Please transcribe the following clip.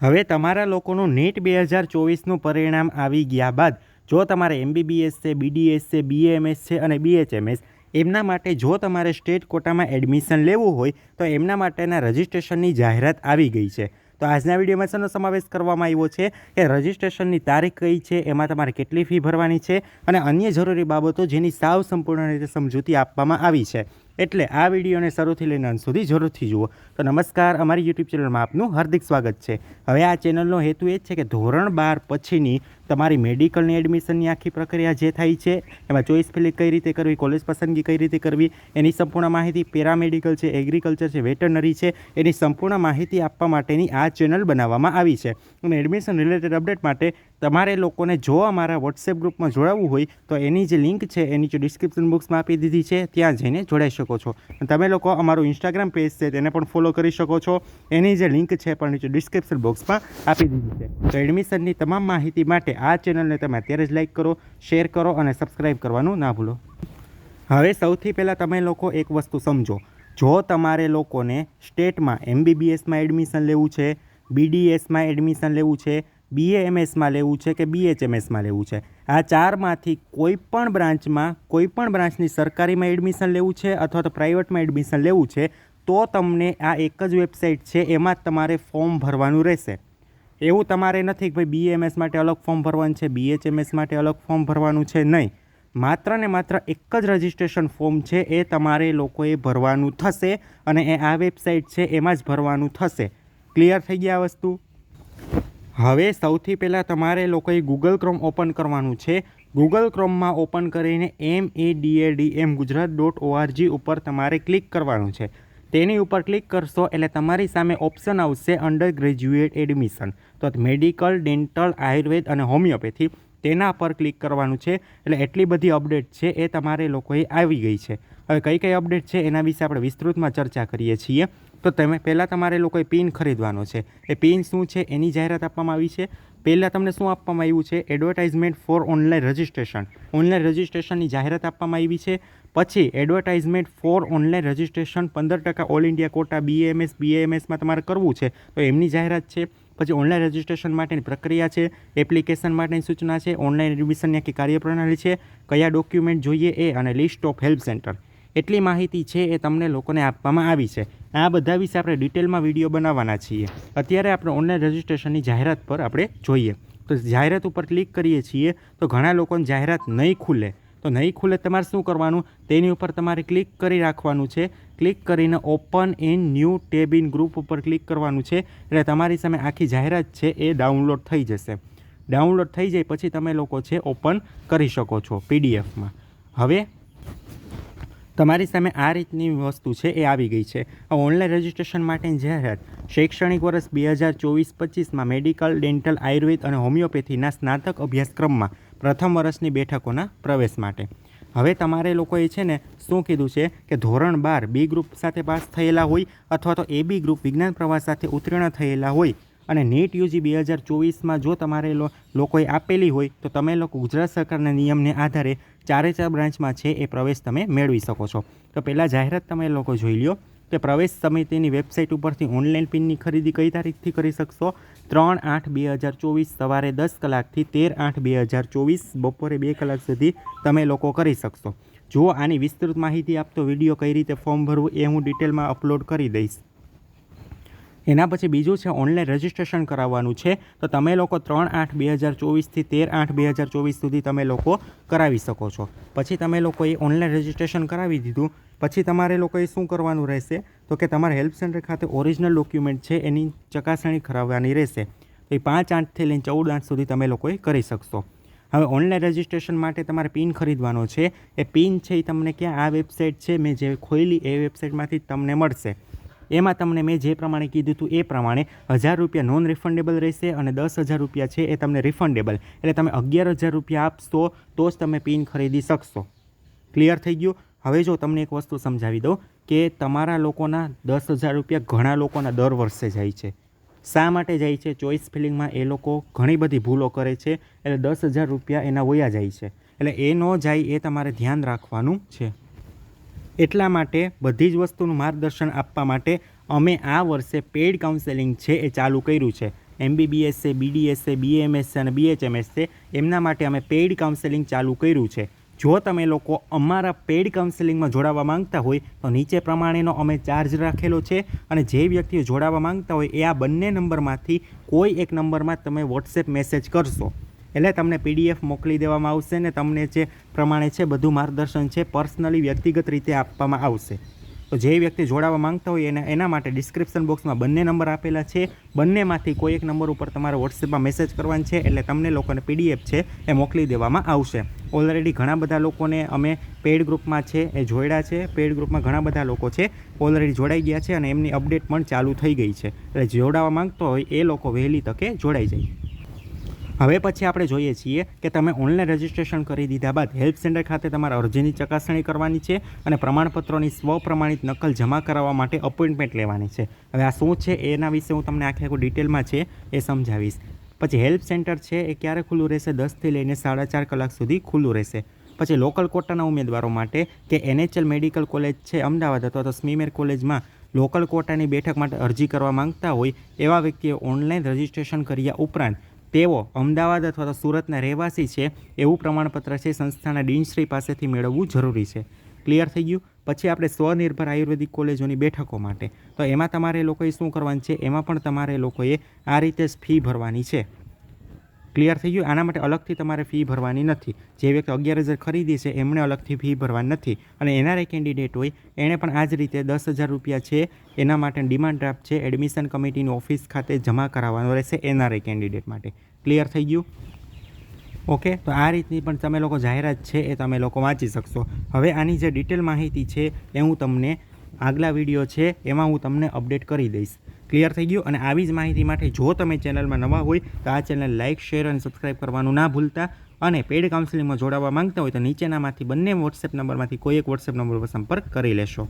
હવે તમારા લોકોનું નીટ બે હજાર ચોવીસનું પરિણામ આવી ગયા બાદ જો તમારે એમબીબીએસ છે, બીડીએસ છે, બીએમએસ છે અને બીએચએમએસ, એમના માટે જો તમારે સ્ટેટ કોટામાં એડમિશન લેવું હોય, તો એમના માટેના રજિસ્ટ્રેશનની જાહેરાત આવી ગઈ છે. તો આજના વિડીયોમાં શેનો સમાવેશ કરવામાં આવ્યો છે કે રજિસ્ટ્રેશનની તારીખ કઈ છે, એમાં તમારે કેટલી ફી ભરવાની છે અને અન્ય જરૂરી બાબતો જેની સાવ સંપૂર્ણ રીતે સમજૂતી આપવામાં આવી છે. એટલે આ વિડીયોને શરૂથી લઈને અંત સુધી જરૂરથી જુઓ. તો નમસ્કાર, અમારી યુટ્યુબ ચેનલમાં આપનું હાર્દિક સ્વાગત છે. હવે આ ચેનલનો હેતુ એ જ છે કે ધોરણ બાર પછીની તમારી મેડિકલની એડમિશનની આખી પ્રક્રિયા જે થાય છે, એમાં ચોઈસ ફિલિંગ કઈ રીતે કરવી, કોલેજ પસંદગી કઈ રીતે કરવી, એની સંપૂર્ણ માહિતી પેરામેડિકલ છે, એગ્રીકલ્ચર છે, વેટરનરી છે, એની સંપૂર્ણ માહિતી આપવા માટેની આ ચેનલ બનાવવામાં આવી છે. અને એડમિશન રિલેટેડ અપડેટ માટે તમારે લોકોને જો અમારા વોટ્સએપ ગ્રુપમાં જોડાવવું હોય તો એની જે લિંક છે એ નીચે ડિસ્ક્રિપ્શન બોક્સમાં આપી દીધી છે, ત્યાં જઈને જોડાઈ શકો છો. તમે લોકો અમારું ઇન્સ્ટાગ્રામ પેજ છે, તેને પણ ફોલો કરી શકો છો. એની જે લિંક છે, પણ નીચે ડિસ્ક્રિપ્શન બોક્સમાં આપી દીધી છે. તો એડમિશનની તમામ માહિતી માટે આ ચેનલને તમે અત્યારે જ લાઇક કરો શેર કરો અને સબસ્ક્રાઈબ કરવાનું ના ભૂલો. હવે સૌથી પહેલાં તમે લોકો એક વસ્તુ સમજો. જો તમારે લોકોને સ્ટેટમાં એમબીબીએસમાં એડમિશન લેવું છે બીડીએસમાં એડમિશન લેવું છે બીએએમએસમાં લેવું છે કે બીએચએમએસમાં લેવું છે? આ ચારમાંથી કોઈ પણ બ્રાન્ચમાં, કોઈ પણ બ્રાન્ચની સરકારીમાં એડમિશન લેવું છે અથવા તો પ્રાઇવેટમાં એડમિશન લેવું છે, તો તમને આ એક જ વેબસાઇટ છે, એમાં જ તમારે ફોર્મ ભરવાનું રહેશે. એવું તમારે નથી કે ભાઈ બીએમએસ માટે અલગ ફોર્મ ભરવાનું છે, બીએચએમએસ માટે અલગ ફોર્મ ભરવાનું છે, નહીં. માત્ર ને માત્ર એક જ રજિસ્ટ્રેશન ફોર્મ છે, એ તમારે લોકોએ ભરવાનું થશે અને એ આ વેબસાઇટ છે, એમાં જ ભરવાનું થશે. ક્લિયર થઈ ગયા વસ્તુ? હવે સૌથી પહેલાં તમારે લોકોએ ગૂગલ ક્રોમ ઓપન કરવાનું છે. ગૂગલ ક્રોમમાં ઓપન કરીને M A D M Gujarat dot ORG ઉપર તમારે ક્લિક કરવાનું છે. તેની ઉપર ક્લિક કરશો એટલે તમારી સામે ઓપ્શન આવશે અંડર ગ્રેજ્યુએટ એડમિશન તો મેડિકલ ડેન્ટલ આયુર્વેદ અને હોમિયોપેથી તેના પર ક્લિક કરવાનું છે. એટલે એટલી બધી અપડેટ છે એ તમારે લોકોએ આવી ગઈ છે. હવે કઈ કઈ અપડેટ છે એના વિશે આપણે વિસ્તૃતમાં ચર્ચા કરીએ છીએ. તો તમે પહેલાં તમારે લોકોએ પિન ખરીદવાનો છે. એ પિન શું છે? એની જાહેરાત આપવામાં આવી છે. પહેલાં તમને શું આપવામાં આવ્યું છે? Advertisement for online registration. Online રજિસ્ટ્રેશનની જાહેરાત આપવામાં આવી છે. પછી એડવર્ટાઇઝમેન્ટ ફોર ઓનલાઈન રજિસ્ટ્રેશન પંદર ટકા ઓલ ઇન્ડિયા કોટા બીએમએસ બીએમએસમાં તમારે કરવું છે. તો એમની જાહેરાત છે. પછી ઓનલાઈન રજિસ્ટ્રેશન માટેની પ્રક્રિયા છે. એપ્લિકેશન માટેની સૂચના છે. ઓનલાઈન એડમિશનની આખી કાર્યપ્રણાલી છે. કયા ડોક્યુમેન્ટ જોઈએ એ અને લિસ્ટ ઓફ હેલ્પ સેન્ટર. એટલી માહિતી છે એ તમને લોકોને આપવામાં આવી છે. આ બધા વિશે આપણે ડિટેલમાં વીડિયો બનાવવાના છીએ. અત્યારે આપણે ઓનલાઈન રજિસ્ટ્રેશનની જાહેરાત પર આપણે જોઈએ. તો જાહેરાત ઉપર ક્લિક કરીએ છીએ તો ઘણા લોકોને જાહેરાત નહીં ખુલે. તો નહીં ખુલે તમારે શું કરવાનું? તેની ઉપર તમારે ક્લિક કરી રાખવાનું છે. ક્લિક કરીને open in new tab in group ઉપર ક્લિક કરવાનું છે. એટલે તમારી સામે આખી જાહેરાત છે એ ડાઉનલોડ થઈ જશે. ડાઉનલોડ થઈ જાય પછી તમે લોકો છે ઓપન કરી શકો છો પીડીએફમાં હવે તમારી સામે આ રીતની વસ્તુ છે એ આવી ગઈ છે. ઓનલાઈન રજિસ્ટ્રેશન માટેની જાહેરાત. શૈક્ષણિક વર્ષ બે હજાર ચોવીસ પચીસમાં મેડિકલ ડેન્ટલ આયુર્વેદ અને હોમિયોપેથીના સ્નાતક અભ્યાસક્રમમાં પ્રથમ વર્ષની બેઠકોના પ્રવેશ માટે. હવે તમારે લોકોએ છે ને શું કીધું છે કે ધોરણ બાર બી ગ્રુપ સાથે પાસ થયેલા હોય અથવા તો એ બી ગ્રુપ વિજ્ઞાન પ્રવાહ સાથે ઉત્તીર્ણ થયેલા હોય અને નીટ યુજી બે હજાર ચોવીસમાં જો તમારે લો, લોકોએ આપેલી હોય, તો તમે લોકો ગુજરાત સરકારના નિયમને આધારે ચારે ચાર બ્રાન્ચમાં છે એ પ્રવેશ તમે મેળવી શકો છો. તો પહેલાં જાહેરાત તમે લોકો જોઈ લ્યો કે પ્રવેશ સમિતિની વેબસાઇટ ઉપરથી ઓનલાઈન પિનની ખરીદી કઈ તારીખથી કરી શકશો? ત્રણ આઠ બે હજાર ચોવીસ સવારે દસ કલાકથી તેર આઠ બે હજાર ચોવીસ બપોરે બે કલાક સુધી તમે લોકો કરી શકશો. જો આની વિસ્તૃત માહિતી આપતો વીડિયો કઈ રીતે ફોર્મ ભરવું એ હું ડિટેલમાં અપલોડ કરી દઈશ. એના પછી બીજું છે ઓનલાઈન રજિસ્ટ્રેશન કરાવવાનું છે. તો તમે લોકો ત્રણ આઠ બે હજાર ચોવીસથી તેર આઠ બે હજાર ચોવીસ સુધી તમે લોકો કરાવી શકો છો. પછી તમે લોકોએ ઓનલાઈન રજિસ્ટ્રેશન કરાવી દીધું. પછી તમારે લોકોએ શું કરવાનું રહેશે? તો કે તમારે હેલ્પ સેન્ટર ખાતે ઓરિજિનલ ડોક્યુમેન્ટ છે એની ચકાસણી કરાવવાની રહેશે. તો એ પાંચ આઠથી લઈને ચૌદ આઠ સુધી તમે લોકોએ કરી શકશો. હવે ઓનલાઈન રજિસ્ટ્રેશન માટે તમારે પિન ખરીદવાનો છે. એ પિન છે એ તમને ક્યાં આ વેબસાઇટ છે? મેં જે ખોલી એ વેબસાઇટમાંથી તમને મળશે. એમાં તમને મેં જે પ્રમાણે કીધું હતું એ પ્રમાણે હજાર રૂપિયા નોન રિફંડેબલ રહેશે અને દસ હજાર રૂપિયા છે એ તમને રિફંડેબલ એટલે તમે અગિયાર હજાર રૂપિયા આપશો તો જ તમે પિન ખરીદી શકશો. ક્લિયર થઈ ગયું? હવે જો તમને એક વસ્તુ સમજાવી દઉં કે તમારા લોકોના દસ હજાર રૂપિયા ઘણા લોકોના દર વર્ષે જાય છે. શા માટે જાય છે? ચોઈસ ફિલિંગમાં એ લોકો ઘણી બધી ભૂલો કરે છે એટલે દસ હજાર રૂપિયા એના વયા જાય છે. એટલે એ ન જાય એ તમારે ધ્યાન રાખવાનું છે. એટલા માટે બધી જ વસ્તુનું માર્ગદર્શન આપવા માટે અમે આ વર્ષે પેઇડ કાઉન્સેલિંગ છે એ ચાલુ કર્યું છે. એમબીબીએસ છે બીડીએસ છે બીએમએસ છે અને બીએચએમએસ છે એમના માટે અમે પેઇડ કાઉન્સેલિંગ ચાલુ કર્યું છે. જો તમે લોકો અમારા પેઇડ કાઉન્સેલિંગમાં જોડાવા માંગતા હોય, તો નીચે પ્રમાણેનો અમે ચાર્જ રાખેલો છે અને જે વ્યક્તિઓ જોડાવા માંગતા હોય એ આ બંને નંબરમાંથી કોઈ એક નંબરમાં તમે વોટ્સએપ મેસેજ કરશો. એટલે તમને પીડીએફ મોકલી દેવામાં આવશે ને તમને જે પ્રમાણે છે બધું માર્ગદર્શન છે પર્સનલી વ્યક્તિગત રીતે આપવામાં આવશે. તો જે વ્યક્તિ જોડાવા માંગતા હોય એના એના માટે ડિસ્ક્રિપ્શન બોક્સમાં બંને નંબર આપેલા છે. બંનેમાંથી કોઈ એક નંબર ઉપર તમારે વોટ્સએપમાં મેસેજ કરવાનો છે એટલે તમને લોકોને પીડીએફ છે એ મોકલી દેવામાં આવશે. ઓલરેડી ઘણા બધા લોકોને અમે પેડ ગ્રુપમાં છે એ જોડ્યા છે. પેડ ગ્રુપમાં ઘણા બધા લોકો છે ઓલરેડી જોડાઈ ગયા છે અને એમની અપડેટ પણ ચાલુ થઈ ગઈ છે. એટલે જોડાવા માંગતો હોય એ લોકો વહેલી તકે જોડાઈ જાય. હવે પછી આપણે જોઈએ છીએ કે તમે ઓનલાઈન રજિસ્ટ્રેશન કરી દીધા બાદ હેલ્પ સેન્ટર ખાતે તમારા અરજીની ચકાસણી કરવાની છે અને પ્રમાણપત્રોની સ્વપ્રમાણિત નકલ જમા કરાવવા માટે અપોઇન્ટમેન્ટ લેવાની છે. હવે આ શું છે? એના વિશે હું તમને આખે આખું ડિટેલમાં છે એ સમજાવીશ. પછી હેલ્પ સેન્ટર છે એ ક્યારે ખુલ્લું રહેશે? દસથી લઈને સાડા ચાર કલાક સુધી ખુલ્લું રહેશે. પછી લોકલ કોટાના ઉમેદવારો માટે કે એનએચએલ મેડિકલ કોલેજ છે અમદાવાદ અથવા તો સ્મીમેર કોલેજમાં લોકલ કોટાની બેઠક માટે અરજી કરવા માંગતા હોય એવા વ્યક્તિએ ઓનલાઈન રજિસ્ટ્રેશન કર્યા ઉપરાંત તેઓ અમદાવાદ અથવા તો સુરતના રહેવાસી છે એવું પ્રમાણપત્ર છે સંસ્થાના ડીનશ્રી પાસેથી મેળવવું જરૂરી છે. ક્લિયર થઈ ગયું? પછી આપણે સ્વનિર્ભર આયુર્વેદિક કોલેજોની બેઠકો માટે. તો એમાં તમારે લોકોએ શું કરવાનું છે? એમાં પણ તમારે લોકોએ આ રીતે જ ફી ભરવાની છે. ક્લિયર થઈ ગયું. આના માટે અલગથી તમારે ફી ભરવાની નથી. જે વ્યક્તિ અગિયાર હજાર ખરીદી છે, એમણે અલગથી ફી ભરવાની નથી. અને એનઆરઆઈ કેન્ડિડેટ હોય, એણે પણ આ જ રીતે દસ હજાર રૂપિયા છે, એના માટે ડિમાન્ડ ડ્રાફ્ટ છે એડમિશન કમિટીની ઓફિસ ખાતે જમા કરાવવાનો રહેશે એનઆરઆઈ કેન્ડિડેટ માટે. ક્લિયર થઈ ગયું? ઓકે તો આ રીતની પણ તમે લોકો જાહેરાત છે એ તમે લોકો વાંચી શકશો. હવે આની જે ડિટેલ માહિતી છે એ હું તમને આગલા વીડિયો છે, એમાં હું તમને અપડેટ કરી દઈશ. ક્લિયર થઈ ગયું. અને આવી જ માહિતી માટે જો તમે ચેનલમાં નવા હોય, તો આ ચેનલ લાઇક શેર અને સબસ્ક્રાઇબ કરવાનું ના ભૂલતા. અને પેડ કાઉન્સિલિંગમાં જોડાવા માંગતા હોય, તો નીચેનામાંથી બંને વોટ્સએપ નંબરમાંથી કોઈ એક વોટ્સએપ નંબર પર સંપર્ક કરી લેશો.